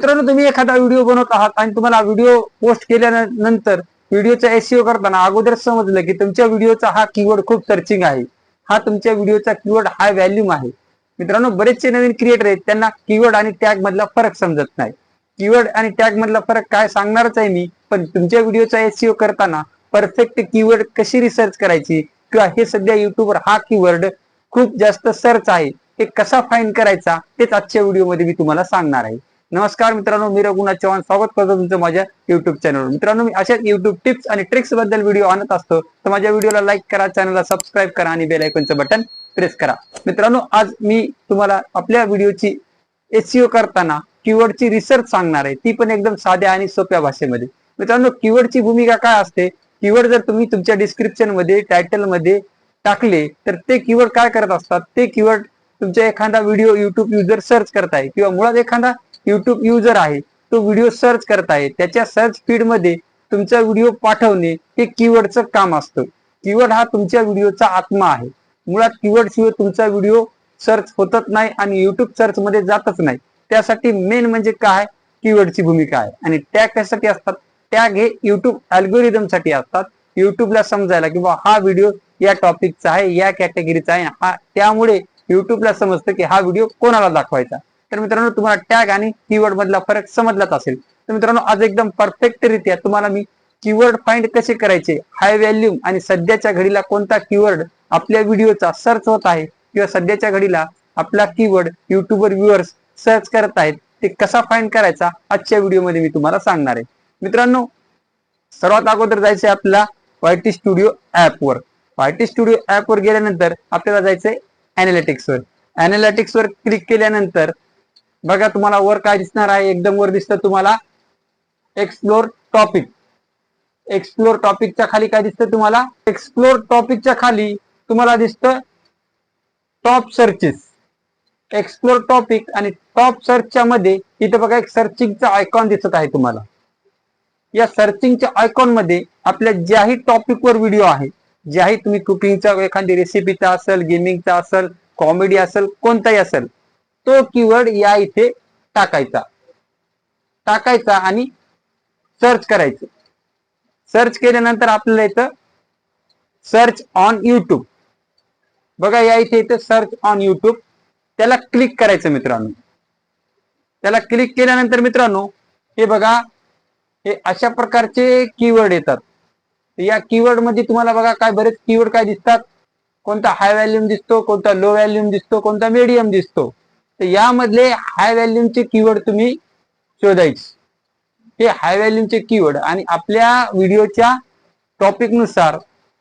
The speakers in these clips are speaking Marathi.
मित्रांनो तुम्ही एखादा व्हिडिओ बनवत आहात आणि तुम्हाला व्हिडिओ पोस्ट केल्यानंतर व्हिडिओचा एसईओ करताना अगोदर समजलं की तुमच्या व्हिडिओचा हा कीवर्ड खूप सर्चिंग आहे. हा तुमच्या व्हिडिओचा कीवर्ड हाय व्हॅल्यूम आहे. मित्रांनो बरेचसे नवीन क्रिएटर आहेत त्यांना कीवर्ड आणि टॅग मधला फरक समजत नाही. कीवर्ड आणि टॅग मधला फरक काय सांगणारच आहे मी पण तुमच्या व्हिडिओचा एसईओ करताना परफेक्ट कीवर्ड कशी रिसर्च करायची किंवा हे सध्या युट्यूबवर हा कीवर्ड खूप जास्त सर्च आहे हे कसा फाईंड करायचा तेच आजच्या व्हिडिओमध्ये मी तुम्हाला सांगणार आहे. नमस्कार मित्रांनो मी रघुनाथ चव्हाण. स्वागत करतो तुमचं माझ्या युट्यूब चॅनलवर मित्रांनो मी अशाच युट्यूब टिप्स आणि ट्रिक्सबद्दल व्हिडिओ आणत असतो. तर माझ्या व्हिडिओला लाईक करा चॅनलला सबस्क्राईब करा आणि बेल आयकॉनचं बटन प्रेस करा. मित्रांनो आज मी तुम्हाला आपल्या व्हिडिओची एससीओ करताना कीवर्डची रिसर्च सांगणार आहे. ती पण एकदम साध्या आणि सोप्या भाषेमध्ये. मित्रांनो कीवर्डची भूमिका काय असते? कीवर्ड जर तुम्ही तुमच्या डिस्क्रिप्शनमध्ये टायटलमध्ये टाकले तर ते कीवर्ड काय करत असतात? ते कीवर्ड तुमच्या एखादा व्हिडिओ युट्यूब युजर सर्च करताय किंवा मुळात एखादा युट्यूब युजर आहे तो व्हिडिओ सर्च करत आहे. त्याच्या सर्च फीडमध्ये तुमचा व्हिडिओ पाठवणे हे कीवर्डचं काम असतं. कीवर्ड हा तुमच्या व्हिडिओचा आत्मा आहे. मुळात कीवर्ड शिवाय तुमचा व्हिडिओ सर्च होतच नाही आणि युट्यूब सर्च मध्ये जातच नाही. त्यासाठी मेन म्हणजे काय? कीवर्डची भूमिका आहे. आणि टॅग कशासाठी असतात? टॅग हे युट्यूब अल्गोरिदमसाठी असतात. युट्यूबला समजायला किंवा हा व्हिडिओ या टॉपिकचा आहे या कॅटेगरीचा आहे. हा त्यामुळे युट्यूबला समजतं की हा व्हिडिओ कोणाला दाखवायचा? तर मित्रांनो तुम्हाला टॅग आणि कीवर्ड मधला फरक समजलाच असेल. तर मित्रांनो आज एकदम परफेक्टरित्या तुम्हाला मी कीवर्ड फाइंड कसे करायचे हाय व्हॅल्यूम आणि सध्याच्या घडीला कोणता कीवर्ड आपल्या व्हिडिओचा सर्च होत आहे किंवा सध्याच्या घडीला आपला कीवर्ड युट्यूबर व्ह्युअर्स सर्च करत आहेत ते कसा फाइंड करायचा आजच्या व्हिडिओमध्ये मी तुम्हाला सांगणार आहे. मित्रांनो सर्वात अगोदर जायचंय आपला वायटी स्टुडिओ ऍप वर. वायटी स्टुडिओ ऍप वर गेल्यानंतर आपल्याला जायचंय अॅनालिटिक्स वर. वर क्लिक केल्यानंतर बघा तुम्हाला वर काय दिसणार आहे एकदम वर दिसतं तुम्हाला. एक्सप्लोर टॉपिक एक्सप्लोर टॉपिकच्या खाली काय दिसतं तुम्हाला? एक्सप्लोर टॉपिकच्या खाली तुम्हाला दिसतं टॉप सर्चेस एक्सप्लोर टॉपिक आणि टॉप सर्चच्या मध्ये इथं बघा एक सर्चिंगचा आयकॉन दिसत आहे तुम्हाला. या सर्चिंगच्या आयकॉनमध्ये आपल्या ज्याही टॉपिक वर व्हिडिओ आहे ज्याही तुम्ही कुकिंगचा एखादी रेसिपीचा असेल गेमिंगचा असेल कॉमेडी असेल कोणताही असेल तो कीवर्ड या इथे टाकायचा. टाकायचा आणि सर्च करायचं. सर्च केल्यानंतर आपल्याला इथं सर्च ऑन युट्यूब बघा या इथे इथं सर्च ऑन युट्यूब त्याला क्लिक करायचं मित्रांनो. त्याला क्लिक केल्यानंतर मित्रांनो हे बघा हे अशा प्रकारचे कीवर्ड येतात. या कीवर्डमध्ये तुम्हाला बघा काय बरेच कीवर्ड काय दिसतात. कोणता हाय व्हॅल्यूम दिसतो कोणता लो व्हॅल्यूम दिसतो कोणता मीडियम दिसतो. तर यामधले हाय व्हॅल्यूमचे कीवर्ड तुम्ही शोधायचे. हे हाय व्हॅल्यूमचे कीवर्ड आणि आपल्या व्हिडिओच्या टॉपिकनुसार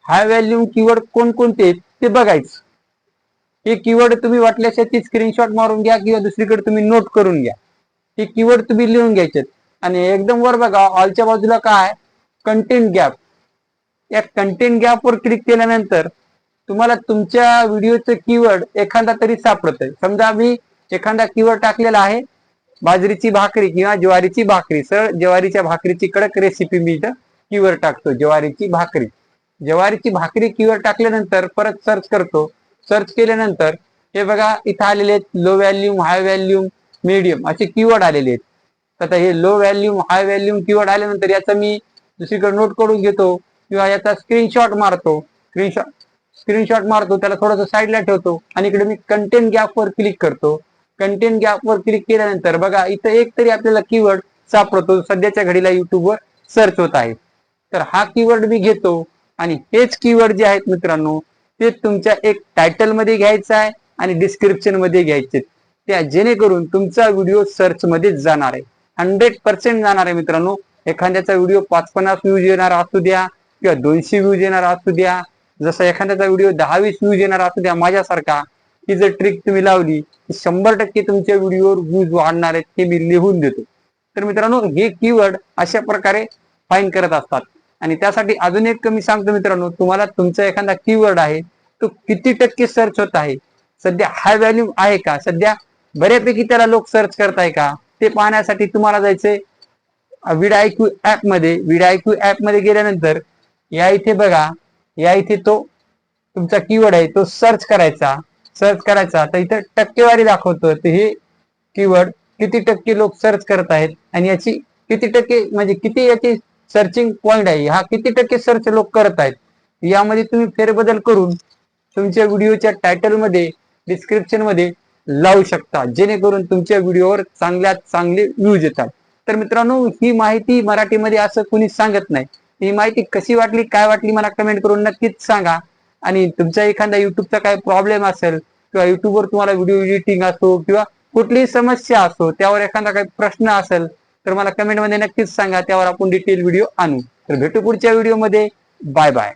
हाय व्हॅल्यूम कीवर्ड कोणकोणते ते बघायचं. हे कीवर्ड तुम्ही वाटल्यास ती स्क्रीनशॉट मारून घ्या किंवा दुसरीकडे तुम्ही नोट करून घ्या. हे कीवर्ड तुम्ही लिहून घ्यायचे आणि एकदम वर बघा ऑलच्या बाजूला काय कंटेंट गॅप या कंटेंट गॅप वर क्लिक केल्यानंतर तुम्हाला तुमच्या व्हिडिओचं कीवर्ड एखादा तरी सापडत आहे समजा मी एखादा कीवर्ड टाकलेला आहे बाजरीची भाकरी किंवा ज्वारीची भाकरी सर ज्वारीच्या भाकरीची कडक रेसिपी मी इथं कीवर्ड टाकतो ज्वारीची भाकरी. ज्वारीची भाकरी कीवर टाकल्यानंतर परत सर्च करतो. सर्च केल्यानंतर हे बघा इथं आलेले आहेत low volume high volume medium असे कीवर्ड आलेले आहेत. आता हे low volume high volume keyword आल्यानंतर याचा मी दुसरीकडे नोट करून घेतो किंवा याचा स्क्रीनशॉट मारतो. स्क्रीनशॉट स्क्रीनशॉट मारतो त्याला थोडंसं साईडला ठेवतो आणि इकडे मी कंटेंट गॅपवर क्लिक करतो. कंटेंट गॅपवर क्लिक केल्यानंतर बघा इथं एक तरी आपल्याला कीवर्ड सापडतो सध्याच्या घडीला युट्यूबवर सर्च होत आहे. तर हा कीवर्ड मी घेतो आणि हेच कीवर्ड जे आहेत मित्रांनो ते तुमच्या एक टायटलमध्ये घ्यायचं आहे आणि डिस्क्रिप्शनमध्ये घ्यायचे त्या जेणेकरून तुमचा व्हिडिओ सर्च मध्ये जाणार आहे. हंड्रेड पर्सेंट जाणार आहे मित्रांनो. एखाद्याचा व्हिडिओ पाच पन्नास व्ह्यूज येणार असू द्या किंवा दोनशे व्ह्यूज येणार असू द्या. जसा एखाद्याचा व्हिडिओ दहा वीस व्ह्यूज येणार असू द्या माझ्यासारखा ही जर ट्रिक तुम्ही लावली शंभर टक्के तुमच्या व्हिडिओवर व्ह्यूज वाढणार आहेत हे मी लिहून देतो. तर मित्रांनो हे कीवर्ड अशा प्रकारे फाईन करत असतात. आणि त्यासाठी अजून एक मी सांगतो मित्रांनो तुम्हाला तुमचा एखादा कीवर्ड आहे तो किती टक्के सर्च होत आहे सध्या हाय व्हॅल्यू आहे का? सध्या बऱ्यापैकी त्याला लोक सर्च करताय का? ते पाहण्यासाठी तुम्हाला जायचंय विड आयक्यू ऍपमध्ये. विड आय क्यू ऍपमध्ये गेल्यानंतर या इथे बघा या इथे तो तुमचा कीवर्ड आहे तो सर्च करायचा. सर्च करायचा. तर इथं टक्केवारी दाखवतो तर हे कीवर्ड किती टक्के लोक सर्च करत आहेत आणि याची किती टक्के म्हणजे किती याची सर्चिंग पॉइंट आहे हा किती टक्के सर्च लोक करत आहेत यामध्ये तुम्ही फेरबदल करून तुमच्या व्हिडिओच्या टायटलमध्ये डिस्क्रिप्शनमध्ये लावू शकता. जेणेकरून तुमच्या व्हिडिओवर चांगल्यात चांगले व्ह्यूज येतात. तर मित्रांनो ही माहिती मराठीमध्ये असं कुणी सांगत नाही. ही माहिती कशी वाटली काय वाटली मला कमेंट करून नक्कीच सांगा. आणि तुमचा एखादा युट्यूबचा काही प्रॉब्लेम असेल किंवा युट्यूबवर तुम्हाला व्हिडिओ एडिटिंग असो किंवा कुठलीही समस्या असो त्यावर एखादा काही प्रश्न असेल तर मला कमेंटमध्ये नक्कीच सांगा त्यावर आपण डिटेल व्हिडिओ आणू. तर भेटू पुढच्या व्हिडिओमध्ये बाय बाय